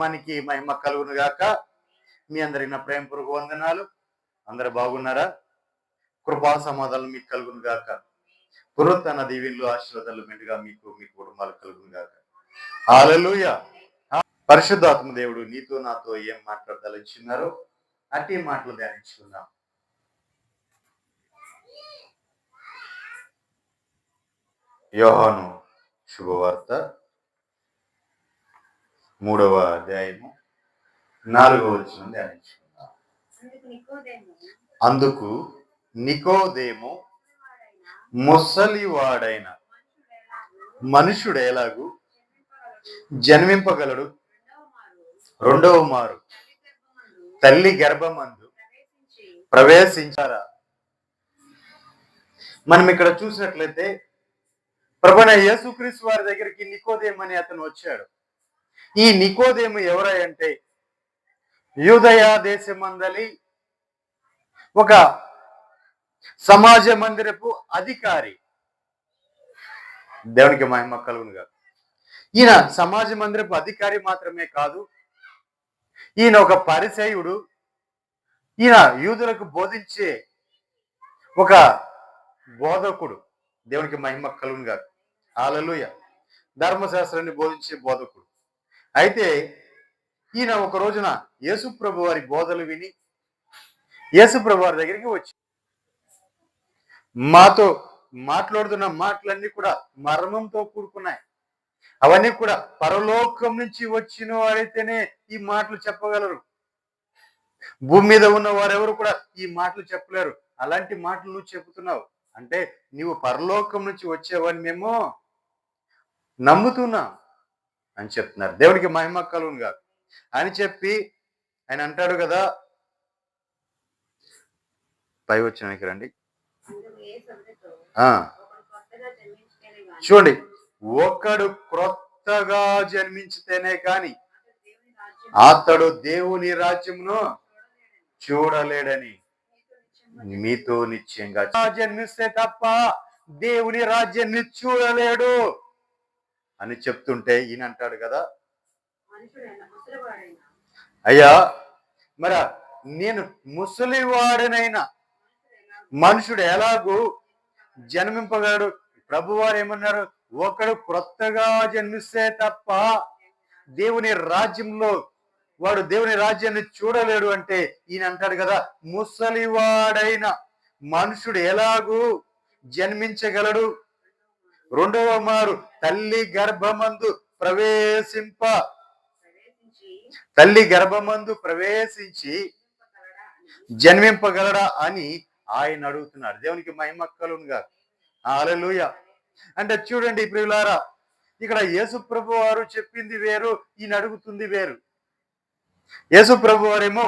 మనకి మహిమ కలుగును గాక. మీ అందరి నా ప్రేమపూర్వక వందనాలు. అందరు బాగున్నారా? కృపా సమాధానం మీకు కలుగును గాక. పునరుత్న దీవెన్లు ఆశీర్వాదాలు మెండుగా మీకు మీ కుటుంబాలు కలుగును గాక. హాలలుయ పరిశుద్ధాత్మ దేవుడు నీతో నాతో ఏం మాట్లాడదలించున్నారో అట్టి మాటలు ధ్యానించుకుందాం. యోహాను శుభవార్త. మూడవ అధ్యాయము నాలుగవ వచ్చిన అందుకు నికోదేము ముసలివాడైన మనుషుడు ఎలాగూ జన్మింపగలడు. రెండవ మారు తల్లి గర్భమందు ప్రవేశించారా? మనం ఇక్కడ చూసినట్లయితే ప్రభుణ యేసుక్రీస్తు వారి దగ్గరికి నికోదేము అని అతను వచ్చాడు. ఈ నికోదేము ఎవరంటే యూదయా యూదయ దేశమందలి ఒక సమాజ మందిరపు అధికారి. దేవునికి మహిమ కలుగునుగా ఈయన సమాజ మందిరపు అధికారి మాత్రమే కాదు ఈయన ఒక పరిచయుడు ఈయన యూదులకు బోధించే ఒక బోధకుడు. దేవునికి మహిమ కలుగునుగా ఆలలుయ ధర్మశాస్త్రాన్ని బోధించే బోధకుడు. అయితే ఈయన ఒక రోజున యేసుప్రభు వారి బోధలు విని యేసుప్రభు వారి దగ్గరికి వచ్చి మాతో మాట్లాడుతున్న మాటలన్నీ కూడా మర్మంతో కూడుకున్నాయి. అవన్నీ కూడా పరలోకం నుంచి వచ్చిన వారైతేనే ఈ మాటలు చెప్పగలరు. భూమి మీద ఉన్న వారెవరు కూడా ఈ మాటలు చెప్పలేరు. అలాంటి మాటలు నువ్వు చెబుతున్నావు. అంటే నీవు పరలోకం నుంచి వచ్చేవాడిని మేము నమ్ముతున్నాం అని చెప్తున్నారు. దేవుడికి మహిమ కలుగును కాదు అని చెప్పి ఆయన అంటాడు కదా పై వచ్చినానికి రండి. కొత్తగా జన్మించితేనే చూడండి ఒకడు క్రొత్తగా జన్మించితేనే కాని అతడు దేవుని రాజ్యమును చూడలేడని. మీతో నిశ్చయంగా జన్మిస్తే తప్ప దేవుని రాజ్యాన్ని చూడలేడు. అని చెప్తుంటే ఈయన అంటాడు కదా అయ్యా మరి నేను ముసలివాడనైనా. మనుషుడు ఎలాగూ జన్మింపగలడు ప్రభువారు ఏమన్నారు? ఒకడు క్రొత్తగా జన్మిస్తే తప్ప దేవుని రాజ్యంలో వాడు దేవుని రాజ్యాన్ని చూడలేడు అంటే ఈయన అంటాడు కదా ముసలివాడైన. మనుషుడు ఎలాగూ జన్మించగలడు? రెండవ మారు తల్లి గర్భమందు ప్రవేశింప. తల్లి గర్భమందు ప్రవేశించి జన్మింపగలడా అని ఆయన అడుగుతున్నాడు దేవునికి మహిమ కలుగునుగా అలలుయ అంటే చూడండి ప్రియులారా ఇక్కడ యేసు ప్రభు వారు చెప్పింది వేరు ఈయన అడుగుతుంది వేరు. యేసు ప్రభు వారేమో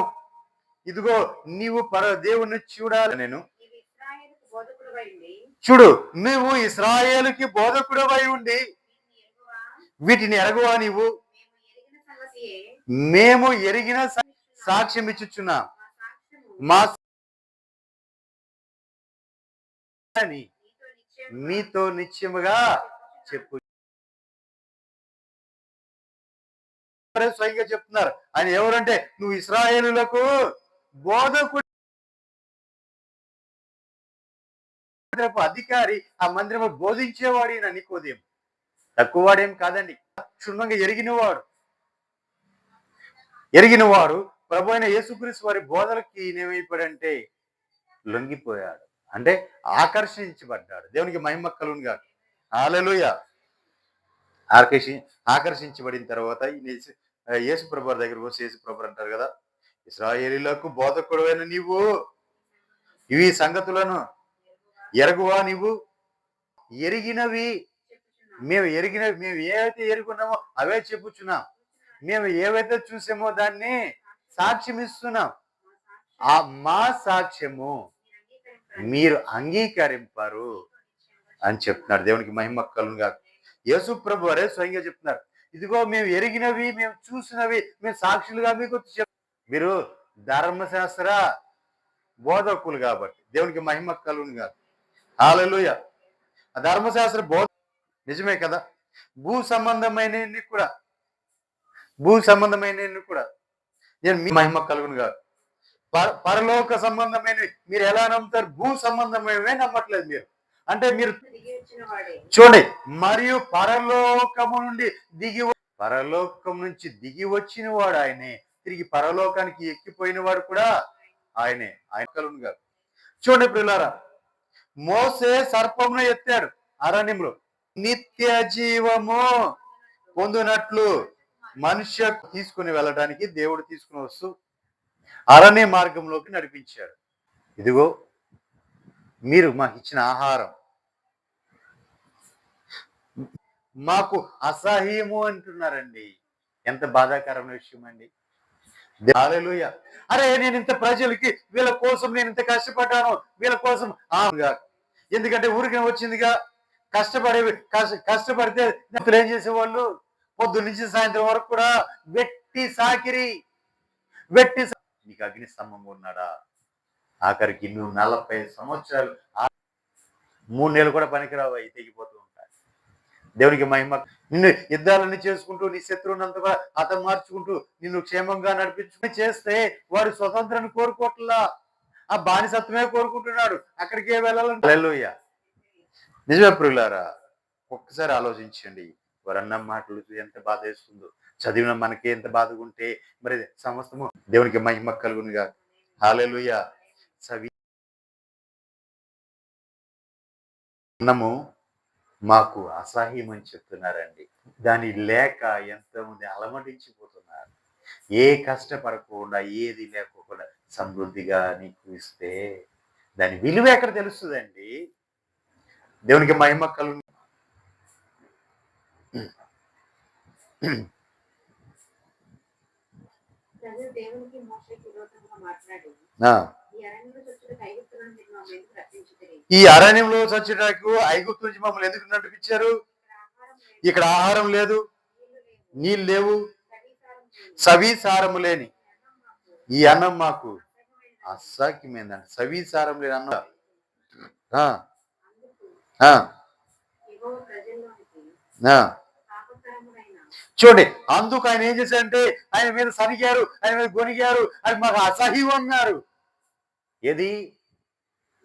ఇదిగో నీవు పర దేవుణ్ణి చూడాలి. నేను నీవు ఇశ్రాయేలుకు బోధకుడవై ఉండి చూడు నువ్వు ఇస్రాయేలుకి బోధకుడవై ఉండి వీటిని ఎరుగువా ఎరగవా నీవు? మేము ఎరిగిన సాక్ష్యం ఇచ్చుచున్నాం. మా అని మీతో నిత్యముగా చెప్పు. స్వయంగా చెప్తున్నారు. ఆయన ఎవరంటే నువ్వు ఇస్రాయేలులకు బోధకుడు రేపు అధికారి ఆ మందిరం బోధించేవాడు ఈయన నికోదేం తక్కువ వాడేం కాదండి. క్షుణ్ణంగా ఎరిగినవాడు. ఎరిగినవాడు ప్రభు అయిన యేసుక్రీస్తు వారి బోధలకి ఈయన ఏమైపోయాడంటే లొంగిపోయాడు. అంటే ఆకర్షించబడ్డాడు. దేవునికి మహిమ కలుగును గాక. హాలెలూయ ఆకర్షి ఆకర్షించబడిన తర్వాత యేసు- ఆ, ప్రభు దగ్గర పోసి యేసు ప్రభు అంటారు కదా ఇస్రాయేలీలకు బోధకుడైన నీవు. ఇవి సంగతులను ఎరగువా నీవు? ఎరిగినవి మేము ఎరిగినవి మేము ఏవైతే ఎరుగున్నామో అవే చెప్పుచున్నాం. మేము ఏవైతే చూసామో దాన్ని సాక్ష్యం ఇస్తున్నాం. ఆ మా సాక్ష్యము మీరు అంగీకరింపరు అని చెప్తున్నారు. దేవునికి మహిమ కలుగా యేసు ప్రభు వారే స్వయంగా చెప్తున్నారు. ఇదిగో మేము ఎరిగినవి మేము చూసినవి మేము సాక్షులుగా మీకు మీరు ధర్మశాస్త్ర బోధకులు కాబట్టి దేవునికి మహిమ కలుగునుగా. హాలలుయ. ఆ ధర్మశాస్త్ర బోధ నిజమే కదా? భూ సంబంధమైన కూడా భూ సంబంధమైన కూడా నేను మీ మహిమ కలుగును కాదు పర- పరలోక సంబంధమైన మీరు ఎలా నమ్ముతారు? భూ సంబంధమైనవే నమ్మట్లేదు మీరు. అంటే మీరు చూడండి మరియు పరలోకము నుండి దిగి పరలోకం నుంచి దిగి వచ్చిన వాడు ఆయనే. తిరిగి పరలోకానికి ఎక్కిపోయిన వాడు కూడా ఆయనే. ఆయన కలుగును కాదు చూడండి పిల్లారా మోసే సర్పమును ఎత్తాడు అరణ్యంలో నిత్య జీవము పొందినట్లు మనుష్య తీసుకుని వెళ్ళడానికి దేవుడు తీసుకుని వస్తూ అరణ్య మార్గంలోకి నడిపించాడు. ఇదిగో మీరు మాకు ఇచ్చిన ఆహారం. మాకు అసహ్యము అంటున్నారండి. ఎంత బాధాకరమైన విషయం అండి అరే నేను ఇంత ప్రజలకి వీళ్ళ కోసం నేను ఇంత కష్టపడ్డాను వీళ్ళ కోసం ఎందుకంటే ఊరికి వచ్చిందిగా. కష్టపడే కష్ట కష్టపడితే ఏం చేసేవాళ్ళు? పొద్దు నుంచి సాయంత్రం వరకు కూడా వెట్టి సాకిరి. వెట్టి నీకు అగ్ని స్తంభం ఉన్నాడా ఆఖరికి నువ్వు నలభై సంవత్సరాలు మూడు నెలలు కూడా పనికిరావు అవి తెగిపోతూ. దేవునికి మహిమ. నిన్ను యుద్ధాలన్నీ చేసుకుంటూ నీ శత్రువునంతా కూడా అతను మార్చుకుంటూ నిన్ను క్షేమంగా నడిపించుకుని చేస్తే వాడు స్వతంత్రాన్ని కోరుకోవట్లా ఆ బానిసత్వమే కోరుకుంటున్నాడు. అక్కడికే వెళ్ళాలని. హల్లెలూయా. నిజమే ప్రియులారా ఒక్కసారి ఆలోచించండి. వరన్న మాటలు ఎంత బాధ వేస్తుందో చదివిన మనకి ఎంత బాధగా ఉంటే మరి సమస్తము దేవునికి మహిమ కలుగునుగా. హాలెలుయ చవి అన్నము మాకు అసహ్యం అని చెప్తున్నారండి. దాని లేక ఎంతమంది అలమటించిపోతున్నారు. ఏ కష్టపడకుండా ఏది లేకోకుండా సమృద్ధిగా నీకు ఇస్తే దాని విలువ ఎక్కడ తెలుస్తుందండి? దేవునికి మహిమ ప్రజలు దేవునికి ఈ అరణ్యంలో చచ్చేటకు ఐగుప్తు నుంచి మమ్మల్ని ఎందుకు నడిపించారు ఇక్కడ ఆహారం లేదు నీళ్ళు లేవు సవీసారము లేని ఈ అన్నం మాకు. అన్నం సవీసారం లేని అన్నం. ఆ, ఆ, చూడండి అందుకు ఆయన ఏం చేశారంటే ఆయన మీద సరిగారు ఆయన మీద గొనిగారు అది మాకు అసహ్యం అన్నారు. ఏది?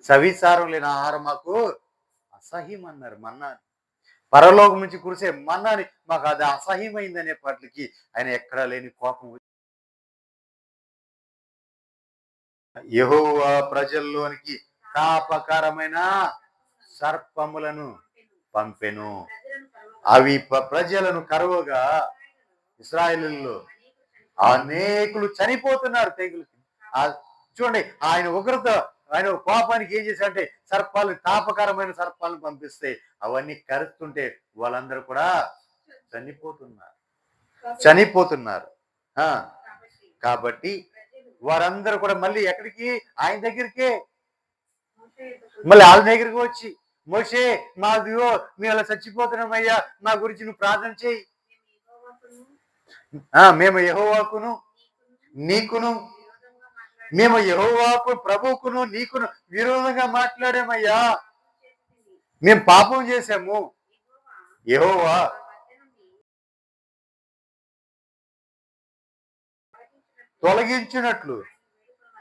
సవిసారం లేని ఆహారం మాకు అసహ్యం అన్నారు మన్నాని. పరలోకం నుంచి కురిసే మన్నాని మాకు అది అసహ్యమైందనే అనేప్పటికి ఆయన ఎక్కడా లేని కోపం వచ్చి- ప్రజల్లోనికి తాపకరమైన సర్పములను పంపెను. అవి ప్రజలను కరువుగా ఇస్రాయేలులో అనేకులు చనిపోతున్నారు. తెగులకి ఆ చూడండి ఆయన ఉగ్రత ఆయన కోపానికి ఏం చేశారంటే సర్పాలు తాపకరమైన సర్పాలను పంపిస్తే అవన్నీ కరుస్తుంటే వాళ్ళందరూ కూడా చనిపోతున్నారు. చనిపోతున్నారు. ఆ. కాబట్టి వారందరూ కూడా మళ్ళీ ఎక్కడికి? ఆయన దగ్గరికే. మళ్ళీ వాళ్ళ దగ్గరికి వచ్చి మోషే మా దివో మేము అలా చచ్చిపోతున్నామయ్యా మా గురించి నువ్వు ప్రార్థన చేయి. మేము యెహోవాకును. ఆ మేము యెహోవాకును నీకును. మేము యహోవాకు ప్రభువుకును నీకును విరోధంగా మాట్లాడామయ్యా. మేము పాపం చేశాము. యహోవా. తొలగించినట్లు.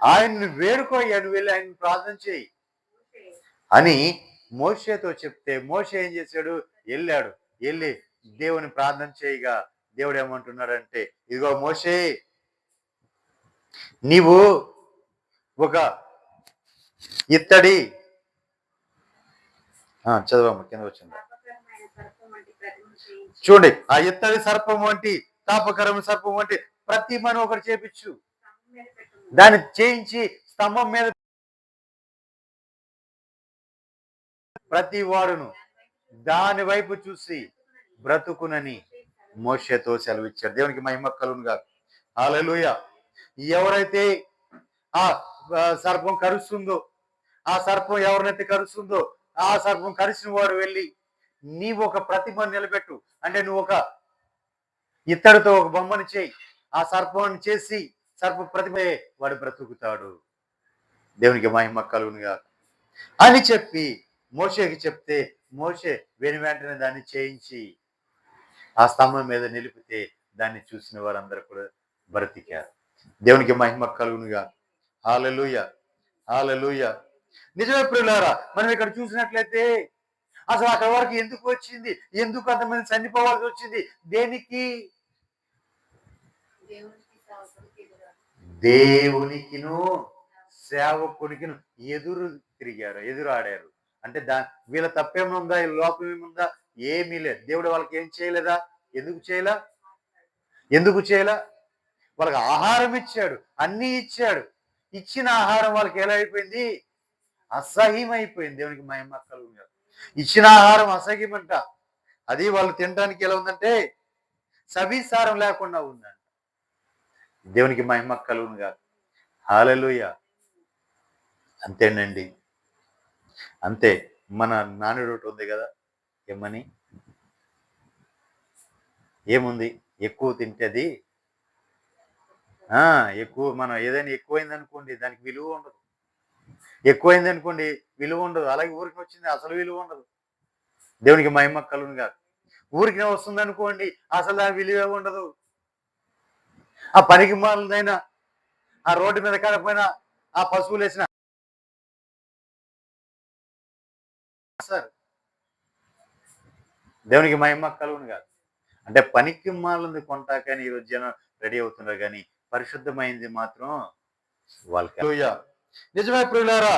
ఆయన్ని వేడుకోయ్యా నువ్వు వెళ్ళి ఆయన ప్రార్థన చేయి. అని మోషేతో చెప్తే మోషే ఏం చేశాడు? వెళ్ళాడు. వెళ్ళి దేవుని ప్రార్థన చేయగా దేవుడు ఏమంటున్నాడంటే ఇదిగో మోషే నీవు ఒక ఇత్తడి. చదవమ్మ కింద వచ్చింది. చూడండి ఆ ఇత్తడి సర్పం వంటి తాపకరం సర్పం వంటి ప్రతిమను ఒకటి చేపించు. దాన్ని చేయించి స్తంభం మీద ప్రతి వాడును. దాని వైపు చూసి బ్రతుకునని మోషతో సెలవిచ్చారు. దేవునికి మహిమ కలుగునుగా హల్లెలూయా. ఎవరైతే ఆ సర్పం కరుస్తుందో ఆ సర్పం ఎవరినైతే కరుస్తుందో ఆ సర్పం కరిసిన వాడు వెళ్ళి నీవు ఒక ప్రతిమ నిలబెట్టు. అంటే నువ్వు ఒక ఇత్తడితో ఒక బొమ్మని చేయి. ఆ సర్పాన్ని చేసి సర్ప ప్రతిమే వాడు బ్రతుకుతాడు. దేవునికి మహిమ కలుగునుగా. అని చెప్పి మోషేకి చెప్తే మోషే వెను వెంటనే దాన్ని చేయించి ఆ స్తంభం మీద నిలిపితే దాన్ని చూసిన వారందరూ కూడా బ్రతికారు. దేవునికి మహిమ కలుగునుగా. Hallelujah hallelujah. నిజమే ప్రియులారా మనం ఇక్కడ చూసినట్లయితే అసలు అక్కడ వరకు ఎందుకు వచ్చింది? ఎందుకు అంతమంది చనిపోవాల్సి వచ్చింది? దేనికి? దేవునికిను సేవకునికిను ఎదురు తిరిగారు ఎదురు ఆడారు అంటే దా వీళ్ళ తప్పేముందా? ఈ లోపం ఏముందా? ఏమీ లేదు. దేవుడు వాళ్ళకి ఏం చేయలేదా? ఎందుకు చేయలా? ఎందుకు చేయలా? వాళ్ళకి ఆహారం ఇచ్చాడు అన్నీ ఇచ్చాడు. ఇచ్చిన ఆహారం వాళ్ళకి ఎలా అయిపోయింది? అసహ్యం అయిపోయింది దేవునికి మహిమ కలుగు ఇచ్చిన ఆహారం అసహ్యమంట. అది వాళ్ళు తినడానికి ఎలా ఉందంటే సభిసారం లేకుండా ఉందంట. దేవునికి మహిమ కలుగునుగా హాలలుయ. అంతేనండి. అంతే మన నానుడు ఒకటి ఉంది కదా ఏమని? ఏముంది? ఎక్కువ తింటే అది ఎక్కువ మనం ఏదైనా ఎక్కువైంది అనుకోండి దానికి విలువ ఉండదు. ఎక్కువైంది అనుకోండి విలువ ఉండదు. అలాగే ఊరికి వచ్చింది అసలు విలువ ఉండదు. దేవునికి మహిమ కలుగును కాదు ఊరికి వస్తుంది అనుకోండి అసలు దాని విలువ ఉండదు. ఆ పనికి మాలదైనా ఆ రోడ్డు మీద కాకపోయినా ఆ పశువులు వేసిన సార్ దేవునికి మహిమ కలుగును కాదు అంటే పనికి మాలంది కొంటా కానీ ఈరోజు జనం రెడీ అవుతున్నారు కానీ పరిశుద్ధమైంది మాత్రం వాళ్ళకి నిజమే ప్రియులారా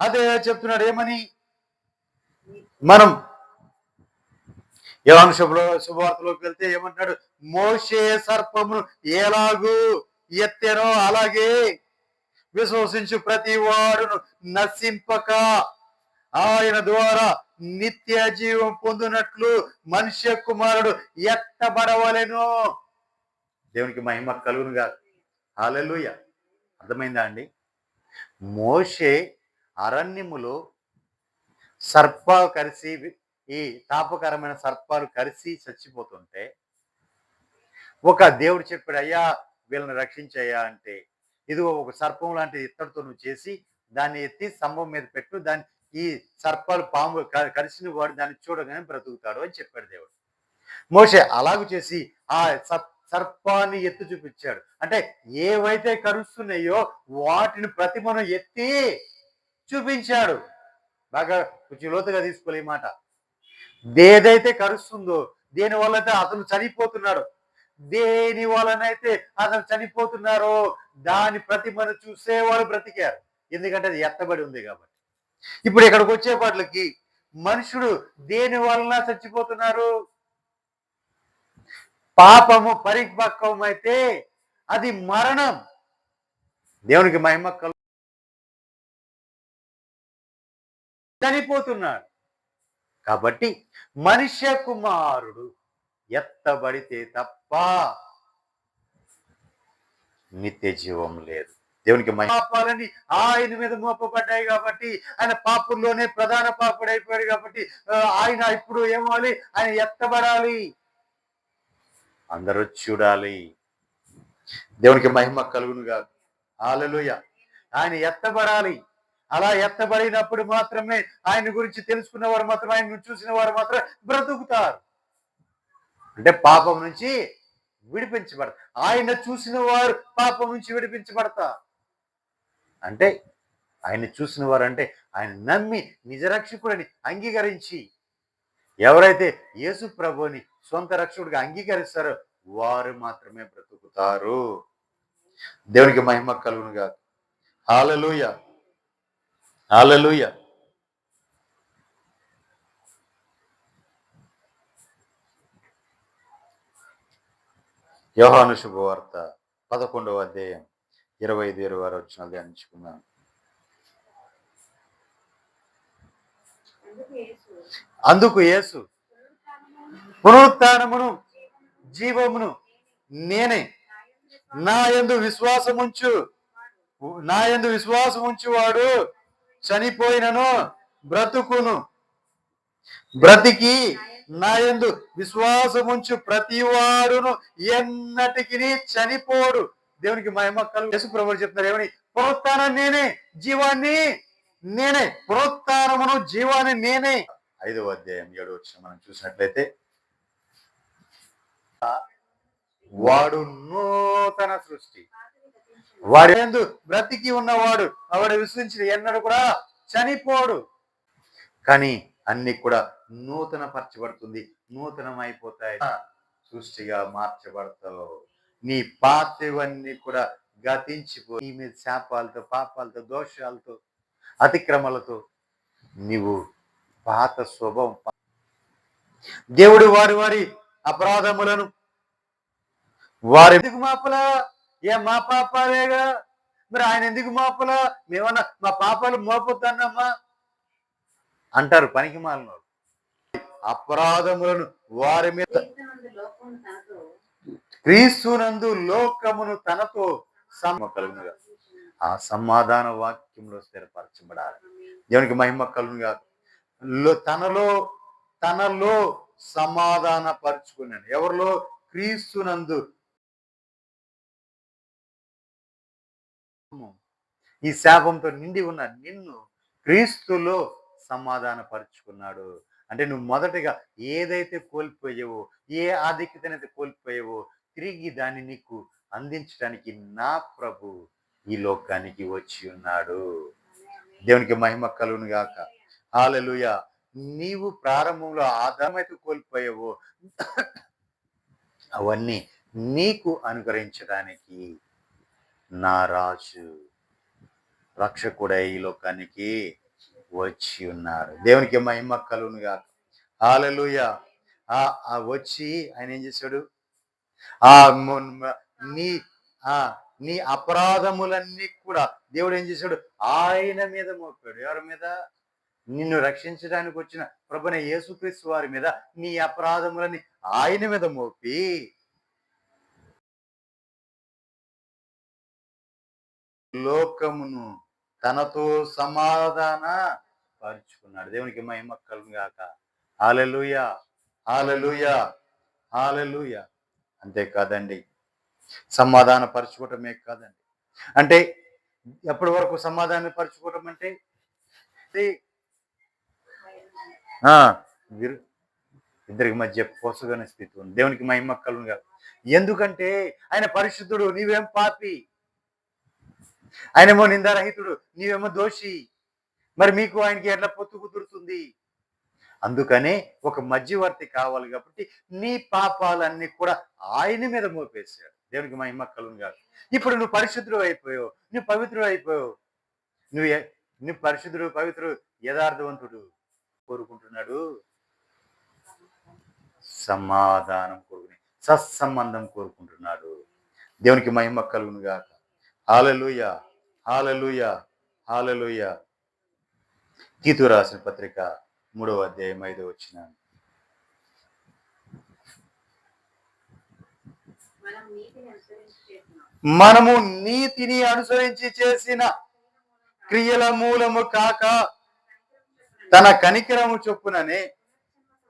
అదే చెప్తున్నాడు ఏమని? మనం యోహాను శుభ శుభవార్తలోకి వెళ్తే ఏమంటున్నాడు? మోషే సర్పమును ఎలాగూ ఎత్తెనో అలాగే విశ్వసించు ప్రతి వాడును నశింపక. ఆయన ద్వారా నిత్య జీవం పొందినట్లు మనుష్య కుమారుడు ఎత్తబడవలెను. దేవునికి మహిమ కలుగునుగా హాలెలూయ. అర్థమైందా అండి? మోషే అరణ్యములో సర్పాలు కలిసి ఈ తాపకరమైన సర్పాలు కలిసి చచ్చిపోతుంటే ఒక దేవుడు చెప్పాడు అయ్యా వీళ్ళని రక్షించయ్యా అంటే ఇదిగో ఒక సర్పం లాంటి ఇత్తడితో నువ్వు చేసి దాన్ని ఎత్తి స్తంభం మీద పెట్టు దాన్ని ఈ సర్పాలు పాము క- వాడు దాన్ని చూడగానే బ్రతుకుతాడు అని చెప్పాడు దేవుడు. మోషే అలాగూ చేసి ఆ సర్ప సర్పాన్ని ఎత్తు చూపించాడు. అంటే ఏవైతే కరుస్తున్నాయో వాటిని ప్రతిమను ఎత్తి చూపించాడు. బాగా కొంచెం లోతుగా తీసుకోలే ఈ మాట. ఏదైతే కరుస్తుందో దేని వల్ల అయితే అతను చనిపోతున్నాడు దేని వలనైతే అతను చనిపోతున్నారో దాని ప్రతిమను చూసే వాళ్ళు బ్రతికారు ఎందుకంటే అది ఎత్తబడి ఉంది కాబట్టి. ఇప్పుడు ఇక్కడికి వచ్చేపాట్లకి మనుషుడు దేని వలన చచ్చిపోతున్నారు? పాపము పరిపక్వం అయితే అది మరణం. దేవునికి మహిమ కలు చనిపోతున్నాడు. కాబట్టి మనుష్య కుమారుడు ఎత్తబడితే తప్ప నిత్య జీవం లేదు. దేవునికి పాపాలని ఆయన మీద మోపబడ్డాయి కాబట్టి ఆయన పాపుల్లోనే ప్రధాన పాపుడు అయిపోయాడు కాబట్టి ఆయన ఇప్పుడు ఏమవాలి ఆయన ఎత్తబడాలి. అందరూ చూడాలి. దేవునికి మహిమ కలుగును కాదు ఆలలుయ ఆయన ఎత్తబడాలి. అలా ఎత్తబడినప్పుడు మాత్రమే ఆయన గురించి తెలుసుకున్న వారు మాత్రం ఆయన చూసిన వారు మాత్రం బ్రతుకుతారు. అంటే పాపం నుంచి విడిపించబడతారు. ఆయన చూసిన వారు పాపం నుంచి విడిపించబడతారు. అంటే ఆయన చూసిన వారు అంటే ఆయన నమ్మి నిజరక్షకుడని అంగీకరించి ఎవరైతే యేసు ప్రభుని సొంత రక్షకుడిగా అంగీకరిస్తారో. వారు మాత్రమే బ్రతుకుతారు. దేవునికి మహిమ కలుగునుగా హాలలుయ హాలలుయ యోహాను శుభవార్త పదకొండవ అధ్యాయం ఇరవై ఐదు ఇరవై ఆరు వచ్చిన ధ్యానించుకున్నాం అందుకు యేసు పునరుత్నమును జీవమును నేనే. నా యందు విశ్వాసముంచు నా యందు విశ్వాసముంచు వాడు చనిపోయినను బ్రతుకును. బ్రతికి నా యందు విశ్వాసముంచు ప్రతి వాడును ఎన్నటికి చనిపోడు. దేవునికి మహిమ కలు యశు ప్రభువు చెప్తున్నారు ఏమని? పునరుత్నం నేనే జీవాన్ని నేనే. పునరుత్నమును జీవాన్ని నేనే. ఐదవ అధ్యాయం ఏడు మనం చూసినట్లయితే వాడు నూతన సృష్టి. వాడు ఎందు బ్రతికి ఉన్నవాడు వాడు విశ్వించిన ఎన్నడు కూడా చనిపోడు. కానీ అన్ని కూడా నూతన పరచబడుతుంది నూతనమైపోతాయి. సృష్టిగా మార్చబడతావు. నీ పాతవన్నీ కూడా గతించిపో నీ మీద శాపాలతో పాపాలతో దోషాలతో అతిక్రమలతో నీవు పాత స్వభావం. దేవుడు వారి వారి అపరాధములను. వారి ఎందుకు మాపలా? ఏ మా పాపాలేగా? మరి ఆయన ఎందుకు మాపలా? మేమన్నా మా పాపాలు మోపొద్దన్నమ్మా అంటారు పనికి మాలిన అపరాధములను వారి మీద క్రీస్తునందు లోకమును తనతో సమ కలుగునుగా. ఆ సమాధాన వాక్యంలో స్థిరపరచబడాలి. దేవునికి మహిమ కలుగునుగా తనలో తనలో సమాధాన పరుచుకున్నాను ఎవరిలో? క్రీస్తునందు. ఈ శాపంతో నిండి ఉన్న నిన్ను క్రీస్తులో సమాధాన పరుచుకున్నాడు అంటే నువ్వు మొదటగా ఏదైతే కోల్పోయావో ఏ ఆధిక్యతనైతే కోల్పోయావో తిరిగి దాన్ని నీకు అందించడానికి నా ప్రభు ఈ లోకానికి వచ్చి ఉన్నాడు. దేవునికి మహిమ కలుగును గాక హాలెలుయ నీవు ప్రారంభంలో ఆధారమైతే కోల్పోయావో. అవన్నీ నీకు అనుగ్రహించడానికి నా రాజు రక్షకుడై ఈ లోకానికి వచ్చి ఉన్నారు. దేవునికి మహిమ కలుగును గాక ఆలలుయ ఆ ఆ వచ్చి ఆయన ఏం చేశాడు? ఆ నీ ఆ నీ అపరాధములన్నీ కూడా దేవుడు ఏం చేశాడు? ఆయన మీద మోపాడు. ఎవరి మీద? నిన్ను రక్షించడానికి వచ్చిన ప్రభున యేసుక్రీస్తు వారి మీద నీ అపరాధములని ఆయన మీద మోపి. లోకమును తనతో సమాధాన పరుచుకున్నాడు. దేవునికి మహిమ కలుగాక హాలెలుయ హాలెలుయ అంతే అంతేకాదండి సమాధాన పరచుకోవటమే కాదండి. అంటే ఎప్పటి వరకు సమాధాన పరచుకోవటం అంటే వీరు ఇద్దరికి మధ్య పొసగని స్థితి ఉంది. దేవునికి మహిమ కలుగును కాదు ఎందుకంటే ఆయన పరిశుద్ధుడు నీవేం పాపి? ఆయనేమో నిందారహితుడు నీవేమో దోషి. మరి మీకు ఆయనకి ఎట్లా పొత్తు కుదురుతుంది? అందుకనే ఒక మధ్యవర్తి కావాలి కాబట్టి నీ పాపాలన్నీ కూడా ఆయన మీద మోపేశాడు. దేవునికి మహిమ కలుగు కాదు ఇప్పుడు నువ్వు పరిశుద్ధుడు అయిపోయావు నువ్వు పవిత్రుడు అయిపోయావు. నువ్వు నువ్వు పరిశుద్ధుడు పవిత్రుడు యథార్థవంతుడు. కోరుకుంటున్నాడు. సమాధానం కోరుకుని సత్సంబంధం కోరుకుంటున్నాడు. దేవునికి మహిమ కలుగును గాక. హాలలుయ హాలలుయ హాలలుయ తీతు రాసిన పత్రిక మూడవ అధ్యాయం ఐదో వచ్చిన మనము నీతిని అనుసరించి చేసిన క్రియల మూలము కాక తన కనికరము చొప్పుననే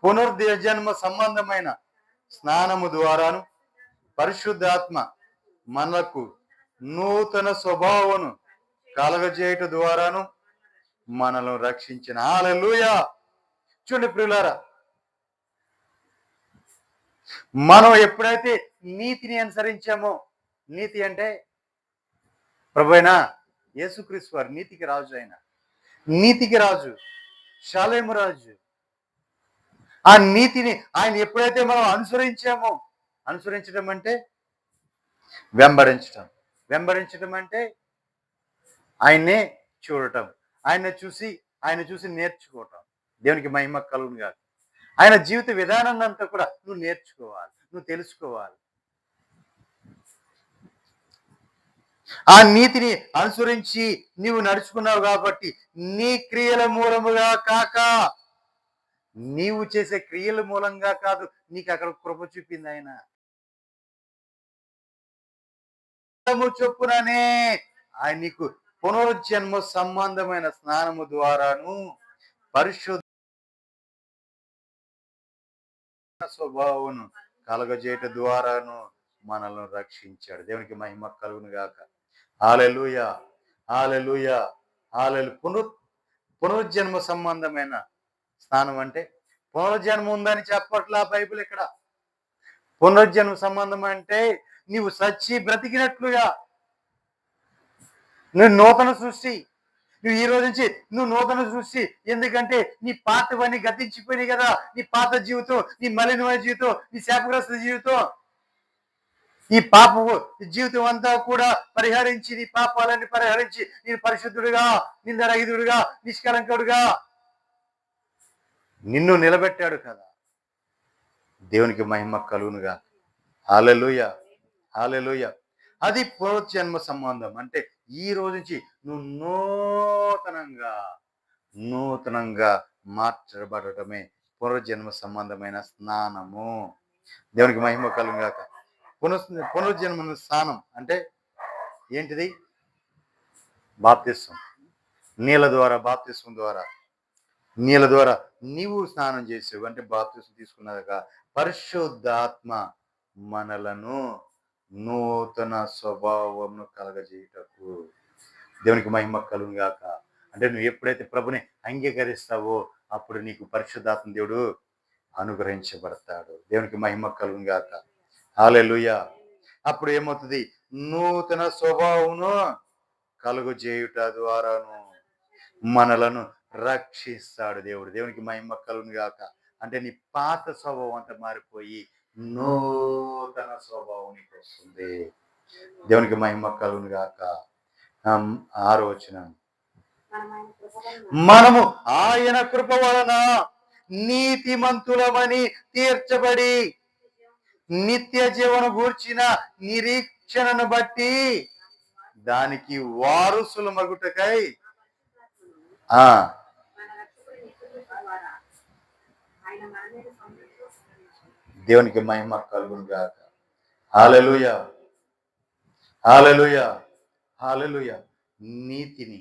పునర్జన్మ సంబంధమైన స్నానము ద్వారాను పరిశుద్ధాత్మ మనకు నూతన స్వభావను కలగజేయట ద్వారాను మనల్ని రక్షించిన. హాలెలూయా చూడండి ప్రియులారా మనం ఎప్పుడైతే నీతిని అనుసరించామో నీతి అంటే ప్రభైన యేసుక్రీస్తు వారు నీతికి రాజు ఆయన నీతికి రాజు శాలేము రాజు ఆ నీతిని ఆయన ఎప్పుడైతే మనం అనుసరించామో అనుసరించడం అంటే వెంబడించటం. వెంబడించడం అంటే ఆయన్నే చూడటం. ఆయన చూసి ఆయన చూసి నేర్చుకోవటం. దేవునికి మహిమ కలుగును కాదు ఆయన జీవిత విధానాన్ని అంతా కూడా నువ్వు నేర్చుకోవాలి నువ్వు తెలుసుకోవాలి. ఆ నీతిని అనుసరించి నీవు నడుచుకున్నావు కాబట్టి నీ క్రియల మూలముగా కాక నీవు చేసే క్రియల మూలంగా కాదు నీకు అక్కడ కృప చూపింది ఆయన. చొప్పుననే ఆయన నీకు పునరుజ్జన్మ సంబంధమైన స్నానము ద్వారాను పరిశుద్ధ స్వభావమును కలగజేయట ద్వారాను మనల్ని రక్షించాడు. దేవునికి మహిమ కలుగును గాక. Alleluia alleluia హాలలు. పునరు పునరుజ్జన్మ సంబంధమైన స్నానం అంటే పునరుజ్జన్మ ఉందని చెప్పట్లా బైబిల్ ఇక్కడ. పునర్జన్మ సంబంధం అంటే నీవు సచ్చి బ్రతికినట్లుగా. నువ్వు నూతన సృష్టి. నువ్వు ఈ రోజు నుంచి నువ్వు నూతన సృష్టి. ఎందుకంటే నీ పాతవన్నీ గతించిపోయినాయి కదా. నీ పాత జీవితం నీ మలినమైన జీవితం నీ శాపగ్రస్త జీవితం. ఈ పాపము జీవితం అంతా కూడా పరిహరించి నీ పాపాలన్నీ పరిహరించి నేను పరిశుద్ధుడుగా నిందరహితుడుగా నిష్కలంకుడుగా నిన్ను నిలబెట్టాడు కదా. దేవునికి మహిమ కలుగునుగా. హాలెలుయ హాలెలుయ అది పునర్జన్మ సంబంధం. అంటే ఈ రోజు నుంచి నువ్వు నూతనంగా నూతనంగా మార్చబడటమే పునర్జన్మ సంబంధమైన స్నానము. దేవునికి మహిమ కలుగుగాక పునః పునర్జన్మ స్నానం అంటే ఏంటిది? బాప్తిస్వం. నీళ్ళ ద్వారా బాప్తిస్వం ద్వారా. నీళ్ళ ద్వారా నీవు స్నానం చేసావు అంటే బాప్తిస్వం తీసుకున్నాక పరిశుద్ధాత్మ మనలను నూతన స్వభావమును కలగజేయటకు. దేవునికి మహిమ కలుగుగాక అంటే నువ్వు ఎప్పుడైతే ప్రభుని అంగీకరిస్తావో అప్పుడు నీకు పరిశుద్ధాత్మ దేవుడు అనుగ్రహించబడతాడు. దేవునికి మహిమ కలుగుగాక హాలెలుయ అప్పుడు ఏమవుతుంది? నూతన స్వభావమును కలుగు చేయుట ద్వారాను మనలను రక్షిస్తాడు దేవుడు. దేవునికి మహిమ కలుగాక అంటే నీ పాత స్వభావం అంతా మారిపోయి నూతన స్వభావం నీకు వస్తుంది. దేవునికి మహిమ కలుగును గాక. ఆరో వచ్చిన మనము ఆయన కృప వలన నీతిమంతులమని తీర్చబడి నిత్య జీవన గూర్చిన నిరీక్షణను బట్టి దానికి వారసులు మగుటకై ఆ. దేవునికి మహిమ కలుగును గాక. హాలలుయ. హాలలుయ. హాలలుయ. నీతిని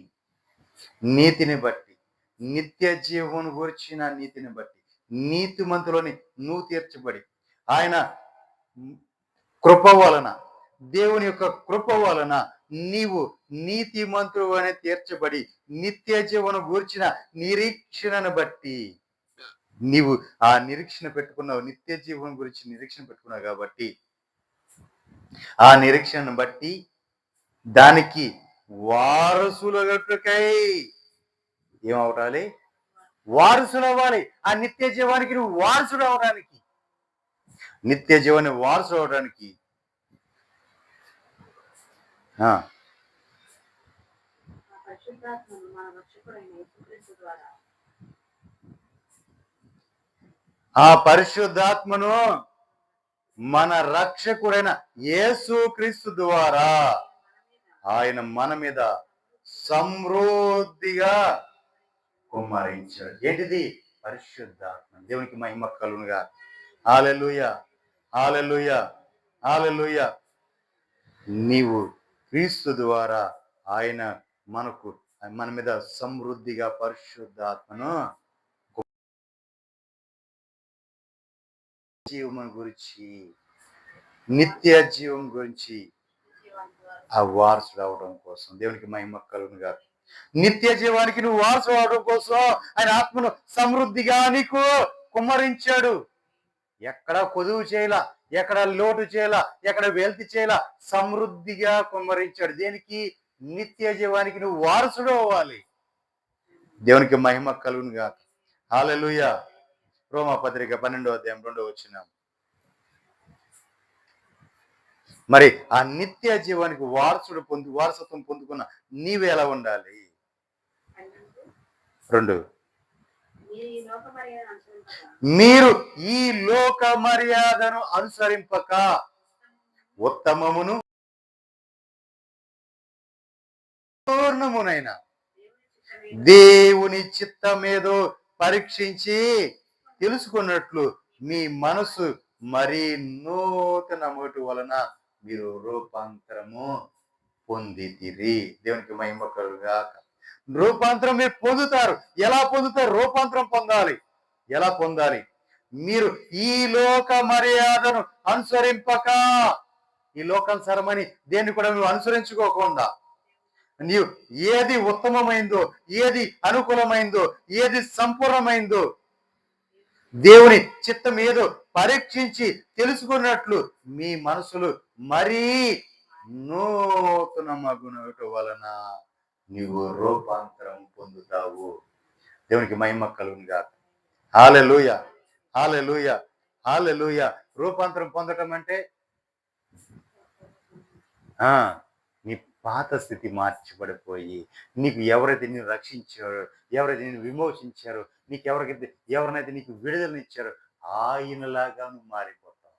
నీతిని బట్టి నిత్య జీవమును గురించిన నీతిని బట్టి నీతిమంతులని నువ్వు తీర్చబడి ఆయన కృప వలన దేవుని యొక్క కృప వలన నీవు నీతిమంతుడు అని తీర్చబడి నిత్య జీవన గూర్చిన నిరీక్షణను బట్టి నీవు ఆ నిరీక్షణ పెట్టుకున్నావు నిత్య జీవనం గురించి నిరీక్షణ పెట్టుకున్నావు కాబట్టి ఆ నిరీక్షణను బట్టి దానికి వారసులకై ఏమవటాలి వారసులు అవ్వాలి ఆ నిత్య జీవానికి నువ్వు వారసుడు అవడానికి నిత్య జీవాన్ని వారసుడు అవడానికి. ఆ, పరిశుద్ధాత్మను మన రక్షకుడైన యేసు క్రీస్తు ద్వారా ఆయన మన మీద సమృద్ధిగా కుమ్మరించాడు. ఏంటిది? పరిశుద్ధాత్మ. దేవునికి మహిమ కలునుగా హాలెలుయ హాలెలుయ హాలెలుయ. నీవు క్రీస్తు ద్వారా ఆయన మనకు మన మీద సమృద్ధిగా పరిశుద్ధాత్మను జీవం గురించి నిత్య జీవం గురించి ఆ వారసుడు అవడం కోసం దేవునికి మహిమ కలుగును గాక. నిత్య జీవానికి నువ్వు వారసు అవడం కోసం ఆయన ఆత్మను సమృద్ధిగా నీకు కుమ్మరించాడు. ఎక్కడ కొదువు చేయలా? ఎక్కడ లోటు చేయలా? ఎక్కడ వెల్తి చేయలా? సమృద్ధిగా కుమ్మరించాడు. దేనికి? నిత్య జీవానికి నువ్వు వారసుడు అవ్వాలి. దేవునికి మహిమ కలుగును గాక. హాలెలుయ రోమా పత్రిక పన్నెండో అధ్యాయం రెండో వచ్చిన మరి ఆ నిత్య జీవానికి వారసుడు పొంది వారసత్వం పొందుకున్న నీవు ఎలా ఉండాలి. రెండు. మీరు ఈ లోక మర్యాదను అనుసరింపక ఉత్తమమును పూర్ణమునైన దేవుని చిత్తమేదో పరీక్షించి తెలుసుకున్నట్లు మీ మనసు మరి నూతనమోటి వలన మీరు రూపాంతరము పొందితిరి. దేవునికి మహిమ కలుగాక. రూపాంతరం మీరు పొందుతారు. ఎలా పొందుతారు? రూపాంతరం పొందాలి. ఎలా పొందాలి? మీరు ఈ లోక మర్యాదను అనుసరింపక. ఈ లోకానుసరమని దేన్ని కూడా నువ్వు అనుసరించుకోకుండా. నీవు ఏది ఉత్తమమైందో ఏది అనుకూలమైందో ఏది సంపూర్ణమైందో దేవుని చిత్తం ఏదో పరీక్షించి తెలుసుకున్నట్లు మీ మనసులు మరీ నూతన మగునట వలన నీవు రూపాంతరం పొందుతావు. దేవునికి మహిమ కలుగునుగా హాలెలూయ హాలెలూయ హాలెలూయ. రూపాంతరం పొందటం అంటే ఆ నీ పాత స్థితి మార్చిపడిపోయి నీకు ఎవరైతే నేను రక్షించారో ఎవరైతే నేను విమోచించారో నీకు ఎవరికైతే ఎవరినైతే నీకు విడుదలనిచ్చారో ఆయనలాగా నువ్వు మారిపోతావు.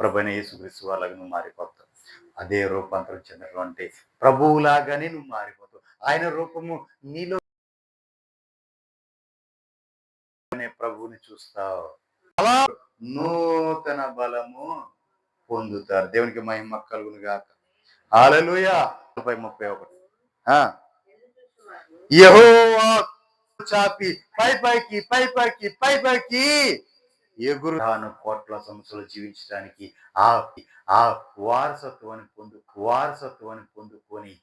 ప్రభుని యేసుక్రీస్తు వాళ్ళగా నువ్వు మారిపోతావు. అదే రూపాంతరం చెందడం అంటే ప్రభువులాగానే నువ్వు మారిపోతావు. ఆయన రూపము నీలో అనే ప్రభువుని చూస్తావు. అలా నూతన బలము పొందుతారు. దేవునికి మహిమ కలుగును గాక. ఆలలుయ ముప్పై ముప్పై ఒకటి. ఆ, చాపి. పై పైకి పై పైకి పై పైకి. ఎగురు తాను కోట్ల సంస్థలు జీవించడానికి ఆ వారసత్వాన్ని పొందు వారసత్వాన్ని పొందుకొని